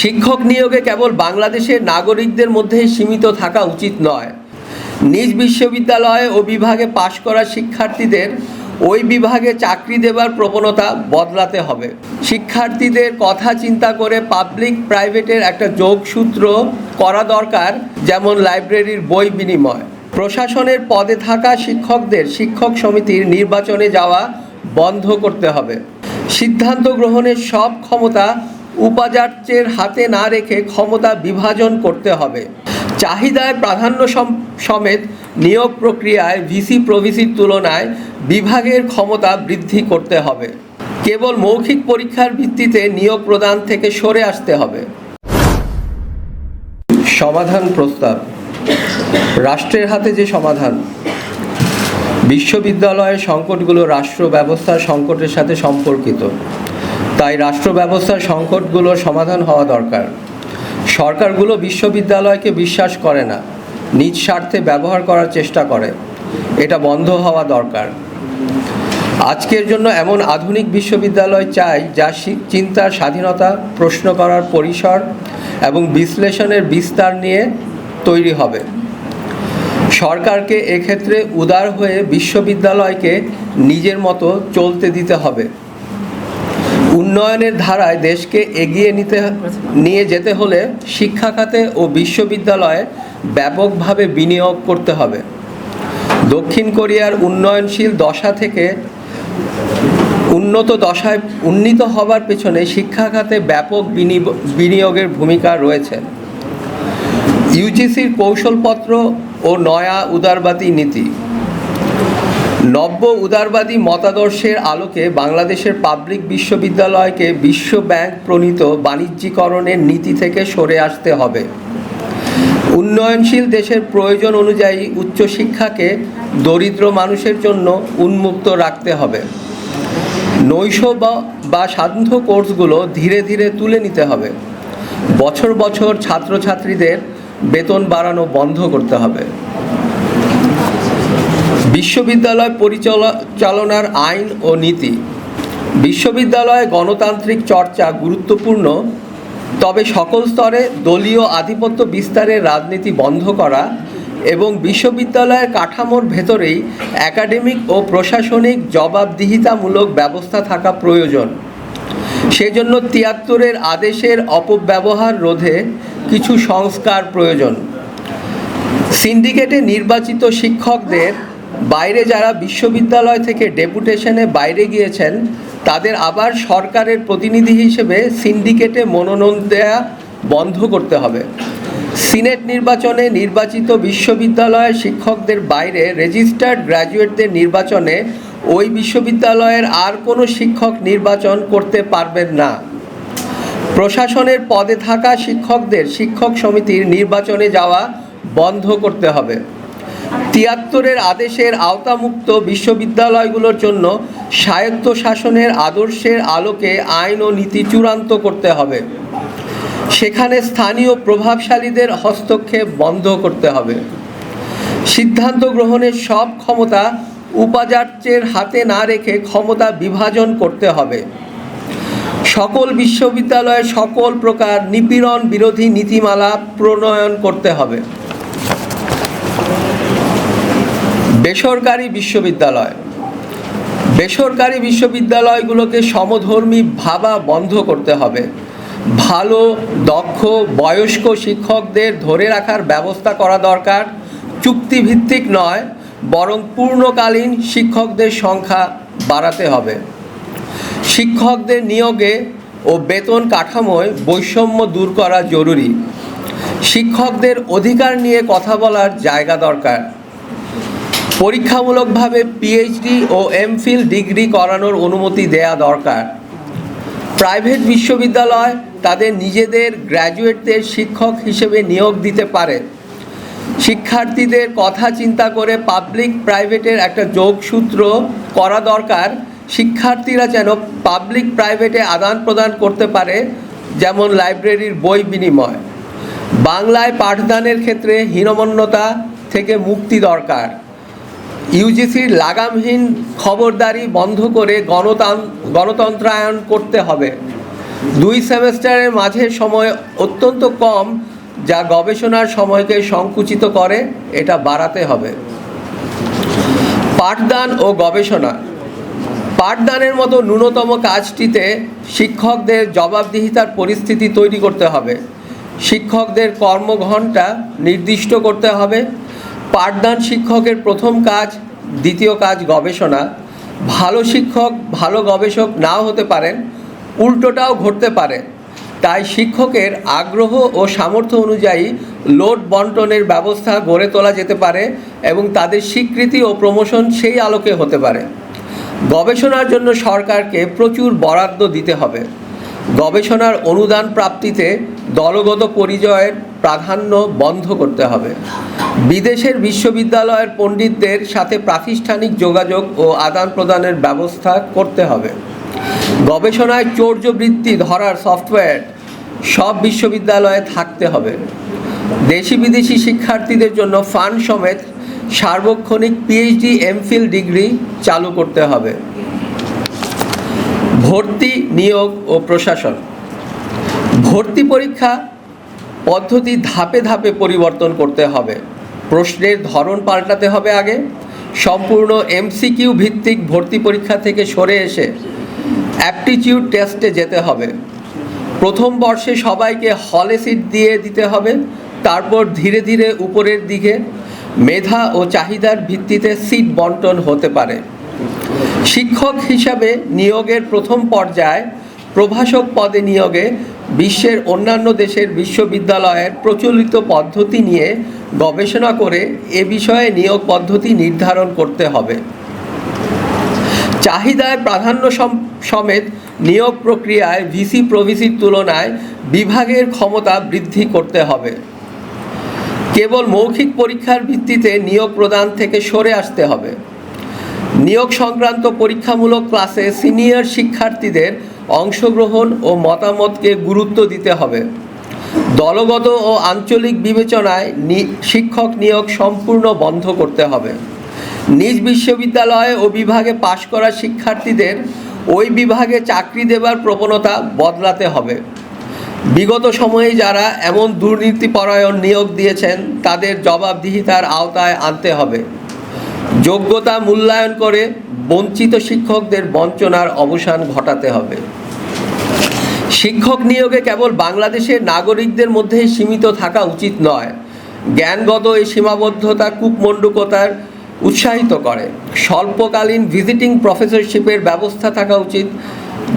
শিক্ষক নিয়োগে কেবল বাংলাদেশের নাগরিকদের মধ্যে সীমিত থাকা উচিত নয়। নিজ বিশ্ববিদ্যালয়ে ও বিভাগে পাশ করা শিক্ষার্থীদের ওই বিভাগে চাকরি দেবার প্রবণতা বদলাতে হবে। শিক্ষার্থীদের কথা চিন্তা করে পাবলিক প্রাইভেটের একটা যোগসূত্র করা দরকার, যেমন লাইব্রেরির বই বিনিময়। প্রশাসনের পদে থাকা শিক্ষকদের শিক্ষক সমিতির নির্বাচনে যাওয়া বন্ধ করতে হবে। সিদ্ধান্ত গ্রহণের সব ক্ষমতা উপাচার্যের হাতে না রেখে ক্ষমতা বিভাজন করতে হবে। চাহিদায় প্রাধান্য সম- সমেত নিয়োগ প্রক্রিয়ায় ভিসি প্রভিসির তুলনায় বিভাগের ক্ষমতা বৃদ্ধি করতে হবে। কেবল মৌখিক পরীক্ষার ভিত্তিতে নিয়োগ প্রদান থেকে সরে আসতে হবে। সমাধান প্রস্তাব। রাষ্ট্রের হাতে যে সমাধান। বিশ্ববিদ্যালয়ের সংকটগুলো রাষ্ট্র ব্যবস্থার সংকটের সাথে সম্পর্কিত। তাই রাষ্ট্র ব্যবস্থার সংকটগুলোর সমাধান হওয়া দরকার। সরকারগুলো বিশ্ববিদ্যালয়কে বিশ্বাস করে না, নিজ স্বার্থে ব্যবহার করার চেষ্টা করে। এটা বন্ধ হওয়া দরকার। আজকের জন্য এমন আধুনিক বিশ্ববিদ্যালয় চাই যা চিন্তার স্বাধীনতা, প্রশ্ন করার পরিসর এবং বিশ্লেষণের বিস্তার নিয়ে তৈরি হবে। সরকারকে এক্ষেত্রে উদার হয়ে বিশ্ববিদ্যালয়কে নিজের মতো চলতে দিতে হবে। উন্নয়নের ধারায় দেশকে এগিয়ে নিতে, নিয়ে যেতে হলে শিক্ষা খাতে ও বিশ্ববিদ্যালয়ে ব্যাপকভাবে বিনিয়োগ করতে হবে। দক্ষিণ কোরিয়ার উন্নয়নশীল দশা থেকে উন্নত দশায় উন্নীত হবার পেছনে শিক্ষা খাতে ব্যাপক বিনি- বিনিয়োগের ভূমিকা রয়েছে। ইউজিসির কৌশলপত্র ও নয়া উদারবাদী নীতি নব্য উদারবাদী মতাদর্শের আলোকে বাংলাদেশের পাবলিক বিশ্ববিদ্যালয়কে বিশ্ব ব্যাংক প্রণীত বাণিজ্যিকরণের নীতি থেকে সরে আসতে হবে। উন্নয়নশীল দেশের প্রয়োজন অনুযায়ী উচ্চশিক্ষাকে দরিদ্র মানুষের জন্য উন্মুক্ত রাখতে হবে। নৈশ বা- সান্ধ্য কোর্সগুলো ধীরে ধীরে তুলে নিতে হবে। বছর বছর ছাত্রছাত্রীদের বেতন বাড়ানো বন্ধ করতে হবে। বিশ্ববিদ্যালয় পরিচালনার আইন ও নীতি। বিশ্ববিদ্যালয়ে গণতান্ত্রিক চর্চা গুরুত্বপূর্ণ, তবে সকল স্তরে দলীয় আধিপত্য বিস্তারের রাজনীতি বন্ধ করা এবং বিশ্ববিদ্যালয়ের কাঠামোর ভেতরেই একাডেমিক ও প্রশাসনিক জবাবদিহিতামূলক ব্যবস্থা থাকা প্রয়োজন। সেজন্য তিয়াত্তরের আদেশের অপব্যবহার রোধে কিছু সংস্কার প্রয়োজন। সিন্ডিকেটে নির্বাচিত শিক্ষকদের বাইরে যারা বিশ্ববিদ্যালয় থেকে ডেপুটেশনে বাইরে গিয়েছেন, তাদের আবার সরকারের প্রতিনিধি হিসেবে সিন্ডিকেটে মনোনয়ন দেয়া বন্ধ করতে হবে। সিনেট নির্বাচনে নির্বাচিত বিশ্ববিদ্যালয়ের শিক্ষকদের বাইরে রেজিস্টার্ড গ্র্যাজুয়েটদের নির্বাচনে ওই বিশ্ববিদ্যালয়ের আর কোনো শিক্ষক নির্বাচন করতে পারবেন না। প্রশাসনের পদে থাকা শিক্ষকদের শিক্ষক সমিতির নির্বাচনে যাওয়া বন্ধ করতে হবে। তিয়াত্তরের আদেশের আওতামুক্ত বিশ্ববিদ্যালয়গুলোর জন্য স্বায়ত্তশাসনের আদর্শের আলোকে আইন ও নীতি চূড়ান্ত করতে হবে। সেখানে স্থানীয় প্রভাবশালীদের হস্তক্ষেপ বন্ধ করতে হবে। সিদ্ধান্ত গ্রহণের সব ক্ষমতা উপাচার্যের হাতে না রেখে ক্ষমতা বিভাজন করতে হবে। সকল বিশ্ববিদ্যালয়ে সকল প্রকার নিপীড়ন বিরোধী নীতিমালা প্রণয়ন করতে হবে। বেসরকারি বিশ্ববিদ্যালয়। বেসরকারি বিশ্ববিদ্যালয়গুলোকে সমধর্মী ভাবা বন্ধ করতে হবে। ভালো, দক্ষ, বয়স্ক শিক্ষকদের ধরে রাখার ব্যবস্থা করা দরকার। চুক্তিভিত্তিক নয়, বরং পূর্ণকালীন শিক্ষকদের সংখ্যা বাড়াতে হবে। শিক্ষকদের নিয়োগে ও বেতন কাঠামোয় বৈষম্য দূর করা জরুরি। শিক্ষকদের অধিকার নিয়ে কথা বলার জায়গা দরকার। পরীক্ষামূলকভাবে পিএইচডি ও এমফিল ডিগ্রি করানোর অনুমতি দেয়া দরকার। প্রাইভেট বিশ্ববিদ্যালয় তাদের নিজেদের গ্র্যাজুয়েটদের শিক্ষক হিসেবে নিয়োগ দিতে পারে। শিক্ষার্থীদের কথা চিন্তা করে পাবলিক প্রাইভেটের একটা যোগসূত্র করা দরকার। শিক্ষার্থীরা যেন পাবলিক প্রাইভেটে আদান প্রদান করতে পারে, যেমন লাইব্রেরির বই বিনিময়। বাংলায় পাঠদানের ক্ষেত্রে হীনমন্যতা থেকে মুক্তি দরকার। ইউজিসির লাগামহীন খবরদারি বন্ধ করে গণতান, গণতন্ত্রায়ন করতে হবে। দুই সেমেস্টারের মাঝে সময় অত্যন্ত কম, যা গবেষণার সময়কে সংকুচিত করে, এটা বাড়াতে হবে। পাঠদান ও গবেষণা। পাঠদানের মতো ন্যূনতম কাজটিতে শিক্ষকদের জবাবদিহিতার পরিস্থিতি তৈরি করতে হবে। শিক্ষকদের কর্মঘণ্টা নির্দিষ্ট করতে হবে। পাঠদান শিক্ষকের প্রথম কাজ, দ্বিতীয় কাজ গবেষণা। ভালো শিক্ষক, ভালো গবেষক নাও হতে পারেন, উল্টোটাও ঘটতে পারে। তাই শিক্ষকের আগ্রহ ও সামর্থ্য অনুযায়ী লোড বন্টনের ব্যবস্থা গড়ে তোলা যেতে পারে এবং তাদের স্বীকৃতি ও প্রমোশন সেই আলোকে হতে পারে। গবেষণার জন্য সরকারকে প্রচুর বরাদ্দ দিতে হবে। গবেষণার অনুদান প্রাপ্তিতে দলগত পরিচয়ের প্রাধান্য বন্ধ করতে হবে। বিদেশের বিশ্ববিদ্যালয়ের পণ্ডিতদের সাথে প্রাতিষ্ঠানিক যোগাযোগ ও আদান প্রদানের ব্যবস্থা করতে হবে। গবেষণায় চৌর্যবৃত্তি ধরার সফটওয়্যার সব বিশ্ববিদ্যালয়ে থাকতে হবে। দেশি বিদেশি শিক্ষার্থীদের জন্য ফান্ড সমেত সার্বক্ষণিক পিএইচডি এমফিল ডিগ্রি চালু করতে হবে। ভর্তি নিয়োগ ও প্রশাসন। ভর্তি পরীক্ষা পদ্ধতি ধাপে ধাপে পরিবর্তন করতে হবে। প্রশ্নের ধরন পাল্টাতে হবে আগে। সম্পূর্ণ এমসিকিউ ভিত্তিক ভর্তি পরীক্ষা থেকে সরে এসে অ্যাপটিটিউড টেস্টে যেতে হবে। প্রথম বর্ষে সবাইকে হলে সিট দিয়ে দিতে হবে। তারপর ধীরে ধীরে উপরের দিকে মেধা ও চাহিদার ভিত্তিতে সিট বন্টন হতে পারে। শিক্ষক হিসাবে নিয়োগের প্রথম পর্যায়ে প্রভাষক পদে নিয়োগে বিশ্বের অন্যান্য দেশের বিশ্ববিদ্যালয়ের প্রচলিত পদ্ধতি নিয়ে গবেষণা করে এ বিষয়ে নিয়োগ পদ্ধতি নির্ধারণ করতে হবে। চাহিদায় প্রাধান্য সম- সমেত নিয়োগ প্রক্রিয়ায় ভিসি প্রভিসির তুলনায় বিভাগের ক্ষমতা বৃদ্ধি করতে হবে। কেবল মৌখিক পরীক্ষার ভিত্তিতে নিয়োগ প্রদান থেকে সরে আসতে হবে। নিয়োগ সংক্রান্ত পরীক্ষামূলক ক্লাসে সিনিয়র শিক্ষার্থীদের অংশগ্রহণ ও মতামতকে গুরুত্ব দিতে হবে। দলগত ও আঞ্চলিক বিবেচনায় শিক্ষক নিয়োগ সম্পূর্ণ বন্ধ করতে হবে। নিজ বিশ্ববিদ্যালয়ে ও বিভাগে পাশ করা শিক্ষার্থীদের ওই বিভাগে চাকরি দেবার প্রবণতা বদলাতে হবে। বিগত সময়ে যারা এমন দুর্নীতিপরায়ণ নিয়োগ দিয়েছেন, তাদের জবাবদিহিতার আওতায় আনতে হবে। যোগ্যতা মূল্যায়ন করে বঞ্চিত শিক্ষকদের বঞ্চনার অবসান ঘটাতে হবে। শিক্ষক নিয়োগে কেবল বাংলাদেশের নাগরিকদের মধ্যে সীমিত থাকা উচিত নয়, জ্ঞানগত এই সীমাবদ্ধতা কূপমণ্ডুকতার উৎসাহিত করে। স্বল্পকালীন ভিজিটিং প্রফেসরশিপের ব্যবস্থা থাকা উচিত,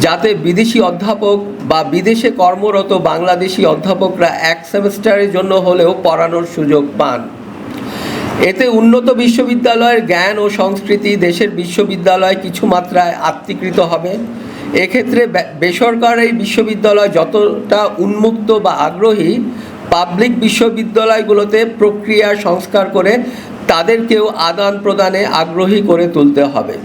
যাতে বিদেশি অধ্যাপক বা বিদেশে কর্মরত বাংলাদেশি অধ্যাপকরা এক সেমেস্টারের জন্য হলেও পড়ানোর সুযোগ পান। এতে উন্নত বিশ্ববিদ্যালয়ের জ্ঞান ও সংস্কৃতি দেশের বিশ্ববিদ্যালয় কিছু মাত্রায় আত্মীকৃত হবে। এক্ষেত্রে বেসরকারি বিশ্ববিদ্যালয় যতটা উন্মুক্ত বা আগ্রহী, পাবলিক বিশ্ববিদ্যালয়গুলোতে প্রক্রিয়া সংস্কার করে তাদেরকেও আদান প্রদানে আগ্রহী করে তুলতে হবে।